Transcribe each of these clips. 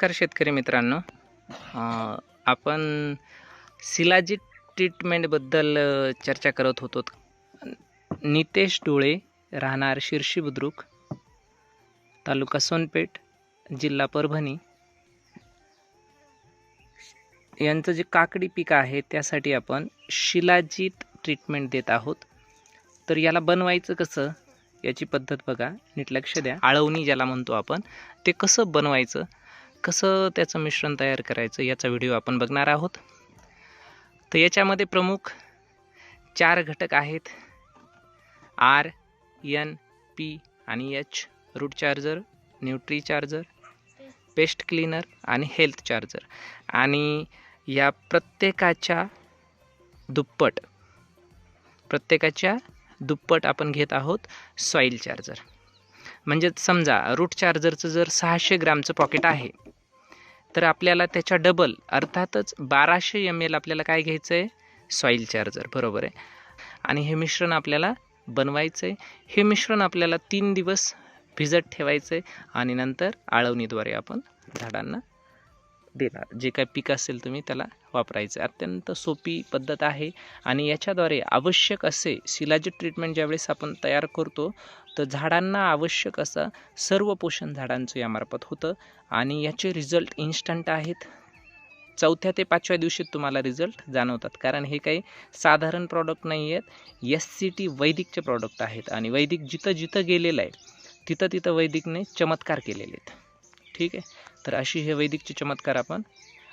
नमस्कार शेतकरी मित्रांनो. आपण सिलाजित ट्रीटमेंटबद्दल चर्चा करत होतो. नितेश डोळे राहणार शिर्शी बुद्रुक तालुका सोनपेठ जिल्हा परभणी. यांचं जे काकडी पीक आहे त्यासाठी आपण शिलाजीत ट्रीटमेंट देत आहोत. तर याला बनवायचं कसं याची पद्धत बघा नीट लक्ष द्या. आळवणी ज्याला म्हणतो आपण ते कसं बनवायचं कसं त्याचं मिश्रण तयार करायचं याचा व्हिडिओ आपण बघणार आहोत. तर याच्यामध्ये प्रमुख चार घटक आहेत. आर एन पी आणि H. Root charger nutri charger paste cleaner आणि हेल्थ चार्जर. आणि या प्रत्येकाच्या दुप्पट प्रत्येकाच्या दुप्पट आपण घेत आहोत सॉईल चार्जर. म्हणजे समजा रूट चार्जरचं जर सहाशे ग्रामचं पॉकेट आहे तर आपल्याला त्याच्या डबल अर्थातच बाराशे एम एल आपल्याला काय घ्यायचं आहे सॉईल चार्जर बरोबर आहे. आणि हे मिश्रण आपल्याला बनवायचं आहे हे मिश्रण आपल्याला तीन दिवस भिजत ठेवायचं आहे आणि नंतर आळवणीद्वारे आपण झाडांना देणार. जे काय पीक असेल तुम्ही त्याला वापरायचं. अत्यंत सोपी पद्धत आहे आणि याच्याद्वारे आवश्यक असे सिलाजी ट्रीटमेंट ज्यावेळेस आपण तयार करतो तर झाडांना आवश्यक असं सर्व पोषण झाडांचं यामार्फत होतं आणि याचे रिझल्ट इन्स्टंट आहेत. चौथ्या ते पाचव्या दिवशी तुम्हाला रिझल्ट जाणवतात. कारण हे काही साधारण प्रॉडक्ट नाही आहेत. एस सी टी वैदिकचे प्रॉडक्ट आहेत आणि वैदिक जिथं जिथं गेलेलं आहे तिथं तिथं वैदिकने चमत्कार केलेले आहेत. ठीक आहे? तर अशी हे वैदिकचे चमत्कार आपण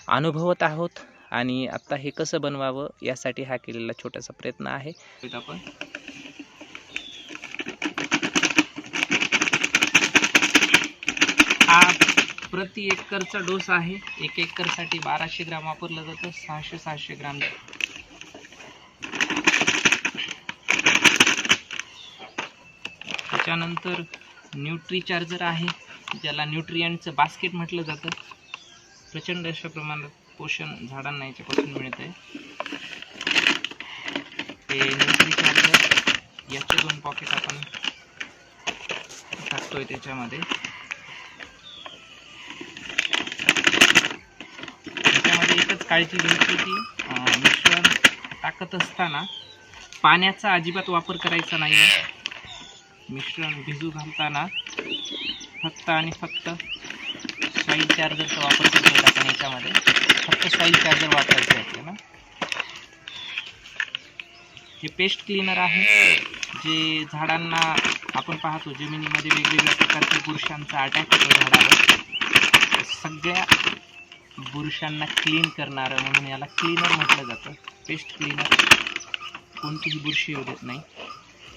अनुभवत आहोत आणि आत्ता हे कसं बनवावं यासाठी हा केलेला छोटासा प्रयत्न आहे. आपण. हा प्रति एकरचा डोस आहे. एक एकरसाठी बाराशे ग्राम वापरलं जातं. सहाशे सहाशे ग्राम. त्याच्यानंतर न्यूट्री चार्जर आहे. ज्याला न्यूट्रियंटचं बास्केट म्हटलं जातं प्रचंड अशा प्रमाणात पोषण झाडांना याच्यापासून मिळत आहे ते न्यूट्री चार्जर याचे दोन पॉकेट आपण टाकतोय त्याच्यामध्ये. त्याच्यामध्ये एकच काळजी घ्यायची की मिश्रण टाकत असताना पाण्याचा अजिबात वापर करायचा नाही मिश्रण भिजू घालताना फक्त आणि फक्त सॉईल चार्जरचा वापर करतो आपण याच्यामध्ये. फक्त सॉईल चार्जर वापरायचं आहे आपल्याला. हे पेस्ट क्लीनर आहे. जे झाडांना आपण पाहतो जमिनीमध्ये वेगवेगळ्या प्रकारच्या बुरशांचा अटॅक होतो झाडावर. सगळ्या बुरशांना क्लीन करणारं म्हणून याला क्लीनर म्हटलं जातं. पेस्ट क्लीनर कोणतीही बुरशी येऊ देत नाही.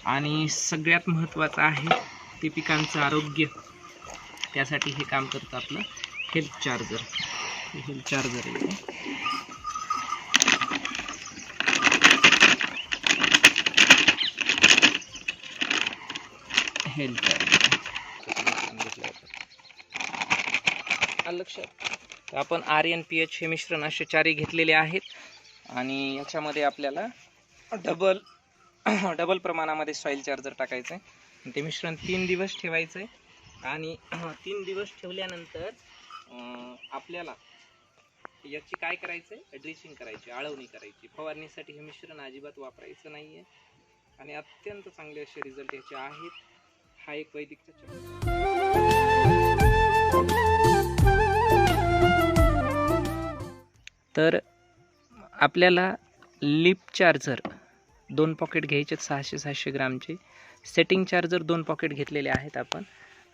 आणि सगळ्यात महत्त्वाचं आहे ते पिकांचं आरोग्य. त्यासाठी हे काम करतं आपलं हेल्थ चार्जर हेल्थ चार्जर आहे हेल्थ लक्षात. आपण आर एन पी एच हे मिश्रण असे चारही घेतलेले आहेत. आणि याच्यामध्ये आपल्याला डबल डबल प्रमाणामध्ये सॉईल चार्जर टाकायचं आहे ते मिश्रण तीन दिवस ठेवायचं आहे आणि तीन दिवस ठेवल्यानंतर आपल्याला याची काय करायचं आहे ड्रेसिंग करायची आळवणी करायची. फवारणीसाठी हे मिश्रण अजिबात वापरायचं नाही आहे आणि अत्यंत चांगले असे रिझल्ट याचे आहेत. हा एक वैदिकचा तर आपल्याला लिप चार्जर दोन पॉकेट घ्यायचे सहाशे सहाशे ग्रामचे. सेटिंग चार्जर दोन पॉकेट घेतलेले आहेत आपण.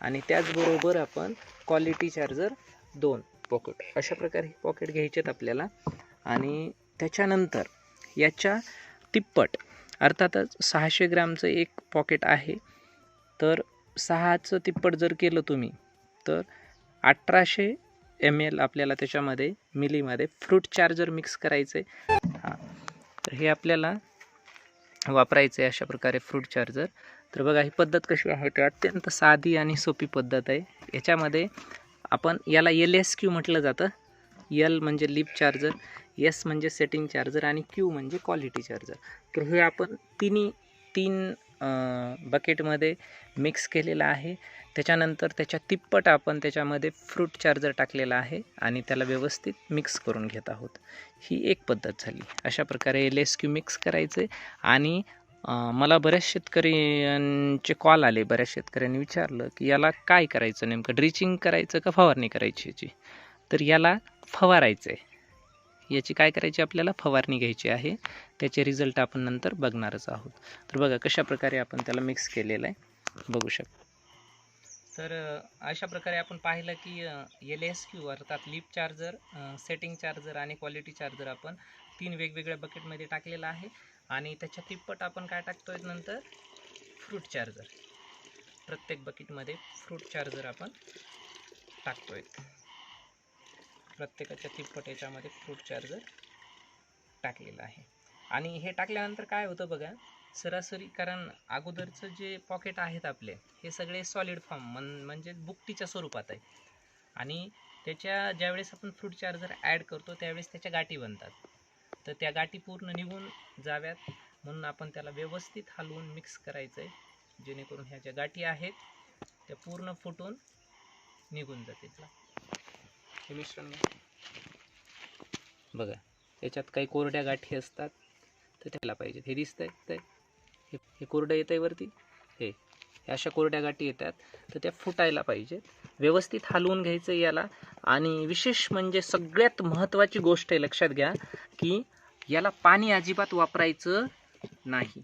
आणि त्याचबरोबर आपण क्वालिटी चार्जर दोन पॉकेट अशा प्रकारे पॉकेट घ्यायचेत आपल्याला. आणि त्याच्यानंतर याच्या तिप्पट अर्थातच सहाशे ग्रामचं एक पॉकेट आहे. तर सहाचं तिप्पट जर केलं तुम्ही तर अठराशे एम एल आपल्याला त्याच्यामध्ये मिलीमध्ये फ्रूट चार्जर मिक्स करायचं आहे हां. तर हे आपल्याला वापरायचं आहे अशा प्रकारे फ्रूट चार्जर तर बघा ही पद्धत कशी आहे ते अत्यंत साधी आणि सोपी पद्धत आहे. याच्यामध्ये आपण याला एल एस क्यू म्हटलं जातं. यल म्हणजे लिप चार्जर एस म्हणजे सेटिंग चार्जर आणि क्यू म्हणजे क्वालिटी चार्जर तर हे आपण तिन्ही तीन बकेटमध्ये मिक्स केलेलं आहे. त्याच्यानंतर त्याच्या तिप्पट आपण त्याच्यामध्ये फ्रूट चार्जर टाकलेला आहे आणि त्याला व्यवस्थित मिक्स करून घेत आहोत. ही एक पद्धत झाली. अशा प्रकारे एल एस क्यू मिक्स करायचे आणि मला बऱ्याच शेतकऱ्यांचे कॉल आले बऱ्याच शेतकऱ्यांनी विचारलं की याला काय करायचं नेमकं? ड्रिचिंग करायचं का फवारणी करायची याची? तर याला फवारायचं आहे याची काय करायची आपल्याला? फवारणी घ्यायची आहे. त्याचे रिझल्ट आपण नंतर बघणारच आहोत. तर बघा कशा प्रकारे आपण त्याला मिक्स केलेलं आहे. बघू शकतो तर अशा प्रकारे आपण पाहिलं की एल एस क्यू अर्थात लिप चार्जर सेटिंग चार्जर आणि क्वालिटी चार्जर आपण तीन वेगवेगळ्या बकेटमध्ये टाकलेला आहे. आणि त्याच्या तिप्पट आपण काय टाकतोय नंतर? फ्रूट चार्जर प्रत्येक बकेटमध्ये फ्रूट चार्जर आपण टाकतोय. प्रत्येकाच्या तिप्पट याच्यामध्ये फ्रूट चार्जर टाकलेलं आहे. आणि हे टाकल्यानंतर काय होतं बघा सरासरी कारण अगोदरचं जे पॉकेट आहेत आपले हे सगळे सॉलिड फॉर्म मन म्हणजे बुकटीच्या स्वरूपात आहे. आणि त्याच्या ज्यावेळेस आपण फ्रूट चार्जर ॲड करतो त्यावेळेस त्याच्या गाठी बनतात. तर त्या गाठी पूर्ण निघून जाव्यात. म्हणून आपण त्याला व्यवस्थित हलवून मिक्स करायचं आहे जेणेकरून ह्या ज्या गाठी आहेत त्या पूर्ण फुटून निघून जातील. हे मिश्रण बघा त्याच्यात काही कोरड्या गाठी असतात तर त्याला पाहिजेत हे दिसत ते? हे हे कोरडं येतं आहे वरती? हे हे अशा कोरड्या गाठी येतात तर त्या फुटायला पाहिजेत. व्यवस्थित हलवून घ्यायचं याला. आणि विशेष म्हणजे सगळ्यात महत्त्वाची गोष्ट आहे लक्षात घ्या की याला पाणी अजिबात वापरायचं नाही.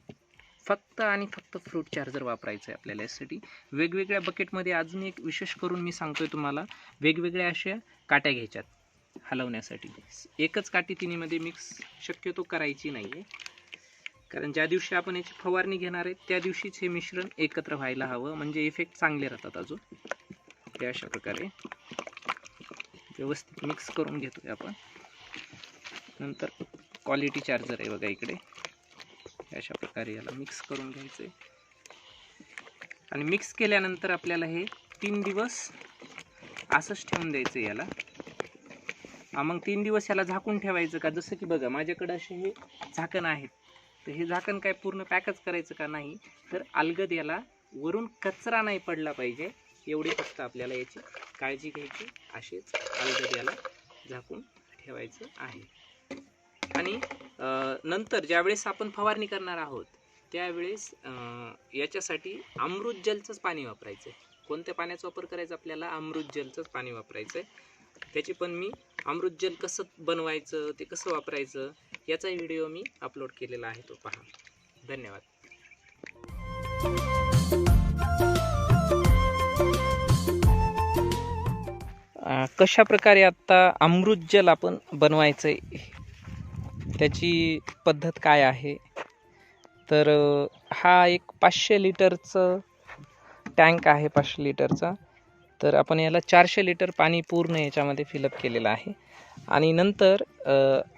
फक्त आणि फक्त फ्रूट चार्जर वापरायचं आहे आपल्याला यासाठी. वेगवेगळ्या बकेटमध्ये अजून एक विशेष करून मी सांगतोय तुम्हाला वेगवेगळ्या अशा काट्या घ्यायच्यात हलवण्यासाठी. एकच काठी तिन्हीमध्ये मिक्स शक्यतो करायची नाही आहे कारण ज्या दिवशी आपण याची फवारणी घेणार आहे त्या दिवशीच हे मिश्रण एकत्र व्हायला हवं. म्हणजे इफेक्ट चांगले राहतात अजून. हे अशा प्रकारे व्यवस्थित मिक्स करून घेतोय आपण. नंतर क्वालिटी चार्जर आहे बघा इकडे. अशा प्रकारे याला मिक्स करून घ्यायचं आहे आणि मिक्स केल्यानंतर आपल्याला हे तीन दिवस असंच ठेवून द्यायचं आहे याला मग तीन दिवस याला झाकून ठेवायचं का? जसं की बघा माझ्याकडं असे हे झाकण आहेत. तर हे झाकण काय पूर्ण पॅकच करायचं का नाही? तर अलगद याला वरून कचरा नाही पडला पाहिजे एवढी फक्त आपल्याला याची काळजी घ्यायची. असेच अलगद याला झाकून ठेवायचं आहे. आणि नंतर ज्यावेळेस आपण फवारणी करणार आहोत त्यावेळेस याच्यासाठी अमृत जलचंच पाणी वापरायचं आहे कोणत्या पाण्याचा वापर करायचा आपल्याला? अमृत जलचंच पाणी वापरायचं आहे त्याची पण मी अमृत जल कसं बनवायचं ते कसं वापरायचं याचा व्हिडिओ मी अपलोड केलेला आहे तो पहा. धन्यवाद. कशा प्रकारे आत्ता अमृत जल आपण बनवायचं आहे त्याची पद्धत काय आहे? तर हा एक पाचशे लिटरचं टँक आहे पाचशे लिटरचा. तर आपण याला चारशे लिटर पाणी पूर्ण याच्यामध्ये फिलअप केलेलं आहे. आणि नंतर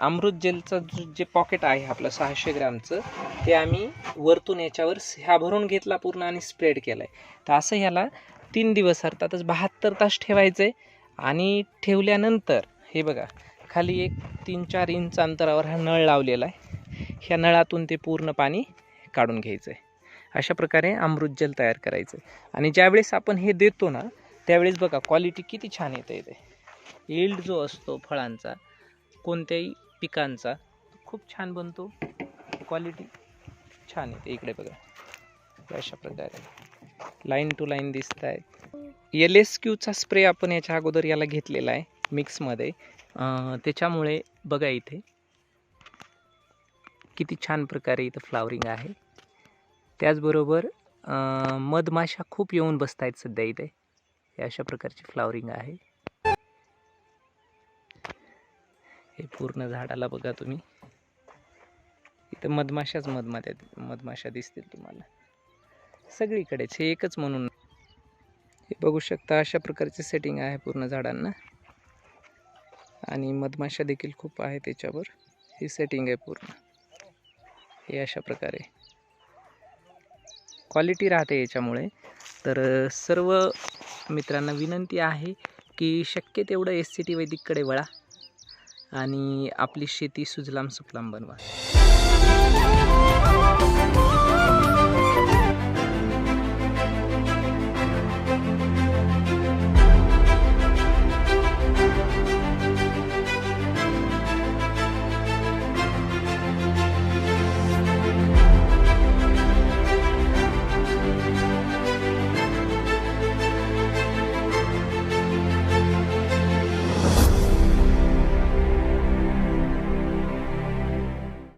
अमृत जेलचं जो जे पॉकेट आहे आपलं सहाशे ग्रामचं ते आम्ही वरतून याच्यावर ह्या भरून घेतला पूर्ण आणि स्प्रेड केला आहे तर असं ह्याला तीन दिवस अर्थातच बहात्तर तास ठेवायचं आहे आणि ठेवल्यानंतर हे बघा खाली एक तीन चार इंच अंतरावर हा नळ लावलेला आहे. ह्या नळातून ते पूर्ण पाणी काढून घ्यायचं आहे अशा प्रकारे अमृतजल तयार करायचं आहे आणि ज्यावेळेस आपण हे देतो ना त्यावेळेस बघा क्वालिटी किती छान येते इथे इल्ड जो असतो फळांचा कोणत्याही पिकांचा खूप छान बनतो. क्वालिटी छान येते इकडे बघा. अशा प्रकारे. लाईन टू लाईन दिसत आहेत एल एस क्यूचा स्प्रे आपण याच्या अगोदर याला घेतलेला आहे. मिक्समध्ये. त्याच्यामुळे बघा इथे. किती छान प्रकारे इथं फ्लावरिंग आहे. त्याचबरोबर मधमाशा खूप येऊन बसत आहेत सध्या इथे. हे अशा प्रकारची फ्लावरिंग आहे. हे पूर्ण झाडाला बघा तुम्ही. इथं मधमाशाच मधमात्या मधमाशा दिसतील तुम्हाला. सगळीकडेच हे एकच म्हणून. हे बघू शकता अशा प्रकारचे सेटिंग आहे पूर्ण झाडांना. आणि मधमाशा देखील खूप आहे त्याच्यावर. ही सेटिंग आहे पूर्ण. हे अशा प्रकारे. क्वालिटी राहते याच्यामुळे. तर सर्व मित्रांना विनंती आहे की शक्य तेवढं एस सी टी वैदिककडे वळा आणि आपली शेती सुजलाम सुफलाम बनवा.